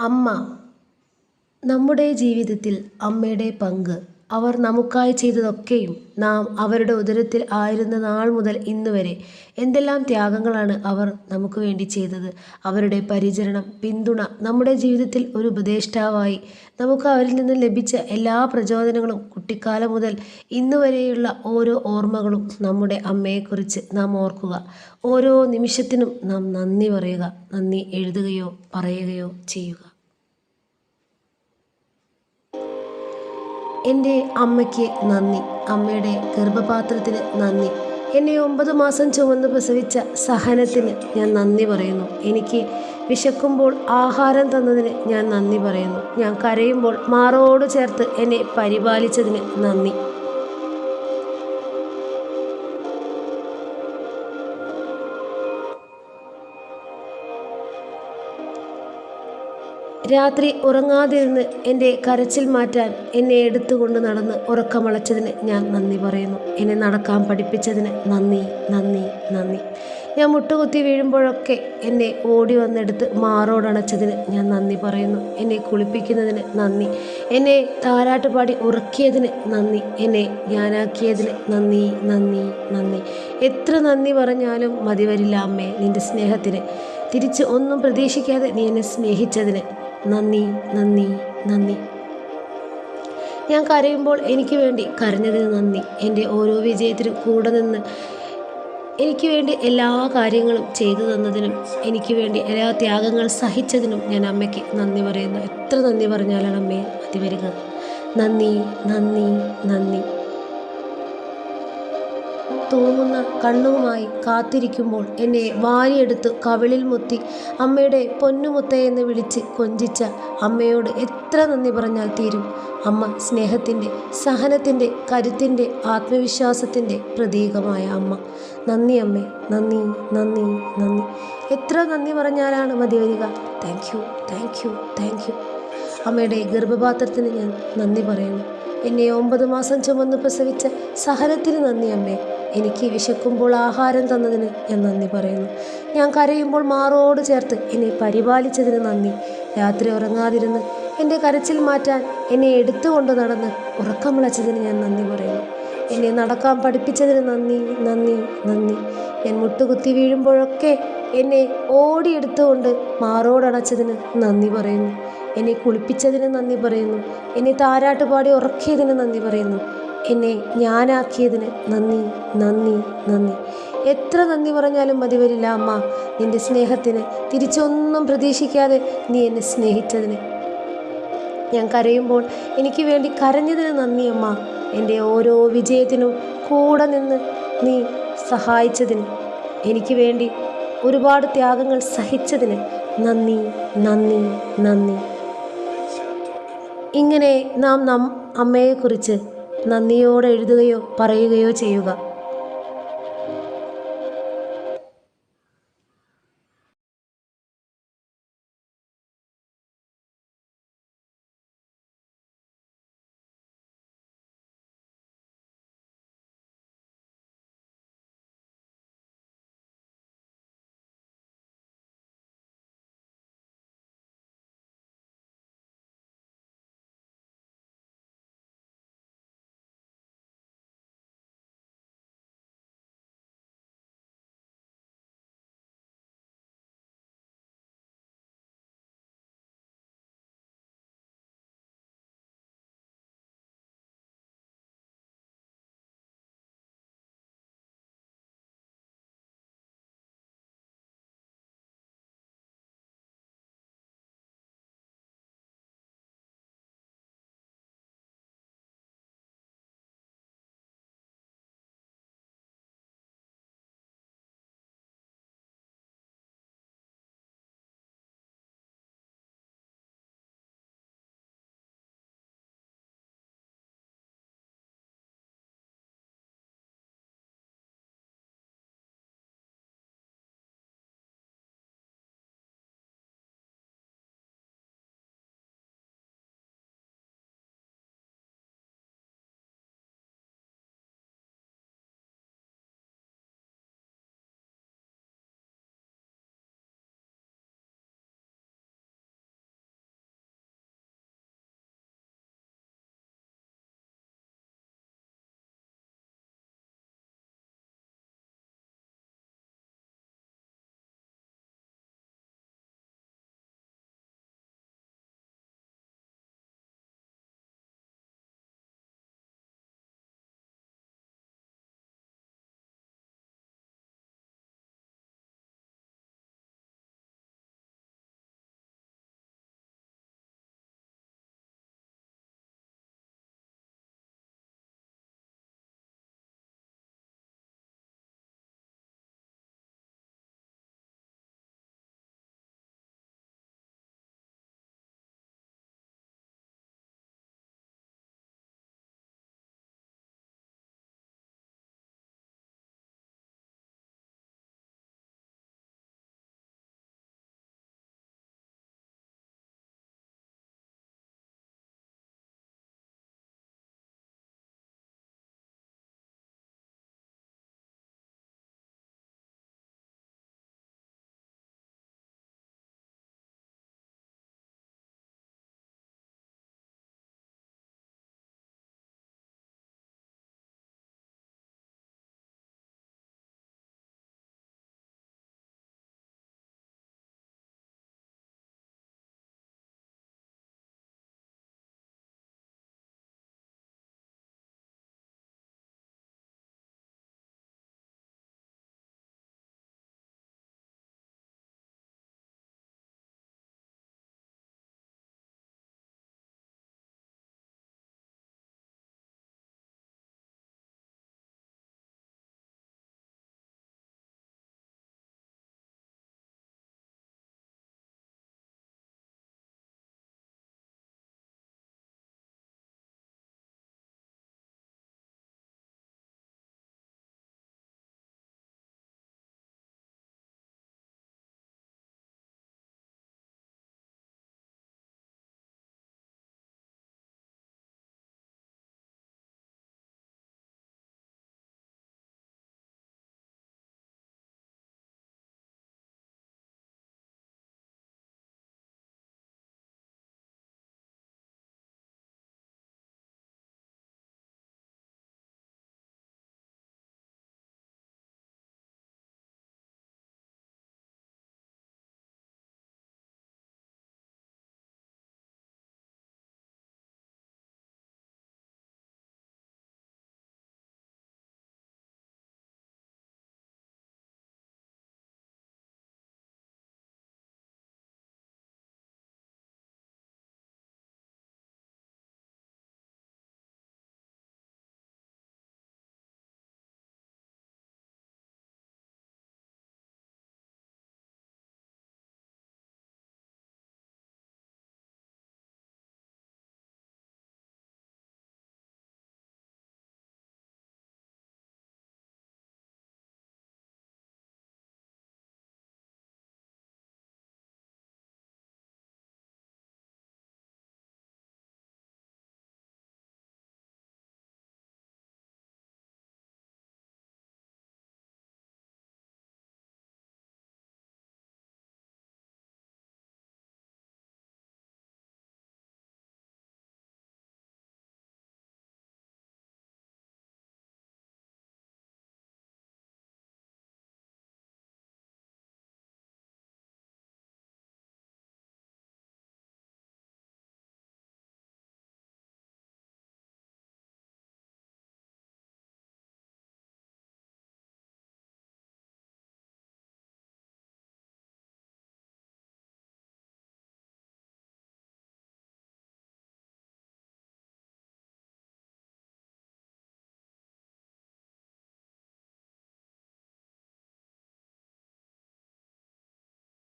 അമ്മ. നമ്മുടെ ജീവിതത്തിൽ അമ്മയുടെ പങ്ക്. അവർ നമുക്കായി ചെയ്തതൊക്കെയും നാം അവരുടെ ഉദരത്തിൽ ആയിരുന്ന നാൾ മുതൽ ഇന്ന് വരെ. എന്തെല്ലാം ത്യാഗങ്ങളാണ് അവർ നമുക്ക് വേണ്ടി ചെയ്തത്. അവരുടെ പരിചരണം പിന്തുണ നമ്മുടെ ജീവിതത്തിൽ ഒരു ഉപദേഷ്ടാവായി. നമുക്ക് അവരിൽ നിന്ന് ലഭിച്ച എല്ലാ പ്രചോദനങ്ങളും കുട്ടിക്കാലം മുതൽ ഇന്ന് വരെയുള്ള ഓരോ ഓർമ്മകളും നമ്മുടെ അമ്മയെക്കുറിച്ച് നാം ഓർക്കുക. ഓരോ നിമിഷത്തിനും നാം നന്ദി പറയുക. നന്ദി എഴുതുകയോ പറയുകയോ ചെയ്യുക. എന്റെ അമ്മയ്ക്ക് നന്ദി. അമ്മയുടെ ഗർഭപാത്രത്തിന് നന്ദി. എന്നെ ഒമ്പത് മാസം ചുമന്ന് പ്രസവിച്ച സഹനത്തിന് ഞാൻ നന്ദി പറയുന്നു. എനിക്ക് വിശക്കുമ്പോൾ ആഹാരം തന്നതിന് ഞാൻ നന്ദി പറയുന്നു. ഞാൻ കരയുമ്പോൾ മാറോട് ചേർത്ത് എന്നെ പരിപാലിച്ചതിന് നന്ദി. രാത്രി ഉറങ്ങാതിരുന്ന് എന്റെ കരച്ചിൽ മാറ്റാൻ എന്നെ എടുത്തുകൊണ്ട് നടന്ന് ഉറക്കമളച്ചതിന് ഞാൻ നന്ദി പറയുന്നു. എന്നെ നടക്കാൻ പഠിപ്പിച്ചതിന് നന്ദി നന്ദി നന്ദി. ഞാൻ മുട്ടുകുത്തി വീഴുമ്പോഴൊക്കെ എന്നെ ഓടി വന്നെടുത്ത് മാറോടണച്ചതിന് ഞാൻ നന്ദി പറയുന്നു. എന്നെ കുളിപ്പിക്കുന്നതിന് നന്ദി. എന്നെ താരാട്ട് പാടി ഉറക്കിയതിന് നന്ദി. എന്നെ ഞാനാക്കിയതിന് നന്ദി നന്ദി നന്ദി. എത്ര നന്ദി പറഞ്ഞാലും മതി വരില്ല അമ്മേ നിന്റെ സ്നേഹത്തിന്. തിരിച്ച് ഒന്നും പ്രതീക്ഷിക്കാതെ നീ എന്നെ സ്നേഹിച്ചതിന് നന്ദി നന്ദി നന്ദി. ഞാൻ കരയുമ്പോൾ എനിക്ക് വേണ്ടി കരഞ്ഞതിന് നന്ദി. എന്റെ ഓരോ വിജയത്തിനും കൂടെ നിന്ന് എനിക്ക് വേണ്ടി എല്ലാ കാര്യങ്ങളും ചെയ്തു തന്നതിനും എനിക്ക് വേണ്ടി എല്ലാ ത്യാഗങ്ങൾ സഹിച്ചതിനും ഞാൻ അമ്മയ്ക്ക് നന്ദി പറയുന്നു. എത്ര നന്ദി പറഞ്ഞാലാണ് അമ്മയെ മതി വരിക നന്ദി നന്ദി നന്ദി. തൂങ്ങുന്ന കണ്ണുമായി കാത്തിരിക്കുമ്പോൾ എന്നെ വാരിയെടുത്ത് കവിളിൽ മുത്തി അമ്മയുടെ പൊന്നുമുത്തയെന്ന് വിളിച്ച് കൊഞ്ചിച്ച അമ്മയോട് എത്ര നന്ദി പറഞ്ഞാൽ തീരും? അമ്മ സ്നേഹത്തിന്റെ സഹനത്തിന്റെ കരുത്തിന്റെ ആത്മവിശ്വാസത്തിന്റെ പ്രതീകമായ അമ്മ. നന്ദി അമ്മേ നന്ദി നന്ദി നന്ദി. എത്ര നന്ദി പറഞ്ഞാലാണ് മതി വരിക? Thank you thank you thank you. അമ്മയുടെ ഗർഭപാത്രത്തിന് ഞാൻ നന്ദി പറയുന്നു. എന്നെ ഒമ്പത് മാസം ചുമന്ന് പ്രസവിച്ച സഹനത്തിന് നന്ദി അമ്മേ. എനിക്ക് വിശക്കുമ്പോൾ ആഹാരം തന്നതിന് ഞാൻ നന്ദി പറയുന്നു. ഞാൻ കരയുമ്പോൾ മാറോട് ചേർത്ത് എന്നെ പരിപാലിച്ചതിന് നന്ദി. രാത്രി ഉറങ്ങാതിരുന്ന് എന്റെ കരച്ചിൽ മാറ്റാൻ എന്നെ എടുത്തുകൊണ്ട് നടന്ന് ഉറക്കം വിളച്ചതിന് ഞാൻ നന്ദി പറയുന്നു. എന്നെ നടക്കാൻ പഠിപ്പിച്ചതിന് നന്ദി നന്ദി നന്ദി. ഞാൻ മുട്ടുകുത്തി വീഴുമ്പോഴൊക്കെ എന്നെ ഓടിയെടുത്തുകൊണ്ട് മാറോടടച്ചതിന് നന്ദി പറയുന്നു. എന്നെ കുളിപ്പിച്ചതിന് നന്ദി പറയുന്നു. എന്നെ താരാട്ട് പാടി ഉറക്കിയതിന് നന്ദി പറയുന്നു. എന്നെ ഞാനാക്കിയതിന് നന്ദി നന്ദി നന്ദി. എത്ര നന്ദി പറഞ്ഞാലും മതി വരില്ല അമ്മ. നിന്റെ സ്നേഹത്തിന് തിരിച്ചൊന്നും പ്രതീക്ഷിക്കാതെ നീ എന്നെ സ്നേഹിച്ചതിന്. ഞാൻ കരയുമ്പോൾ എനിക്ക് വേണ്ടി കരഞ്ഞതിന് നന്ദി അമ്മ. എന്റെ ഓരോ വിജയത്തിനും കൂടെ നിന്ന് നീ സഹായിച്ചതിന്. എനിക്ക് വേണ്ടി ഒരുപാട് ത്യാഗങ്ങൾ സഹിച്ചതിന് നന്ദി നന്ദി നന്ദി. ഇങ്ങനെ നാം നം അമ്മയെക്കുറിച്ച് നന്ദിയോടെ എഴുതുകയോ പറയുകയോ ചെയ്യുക.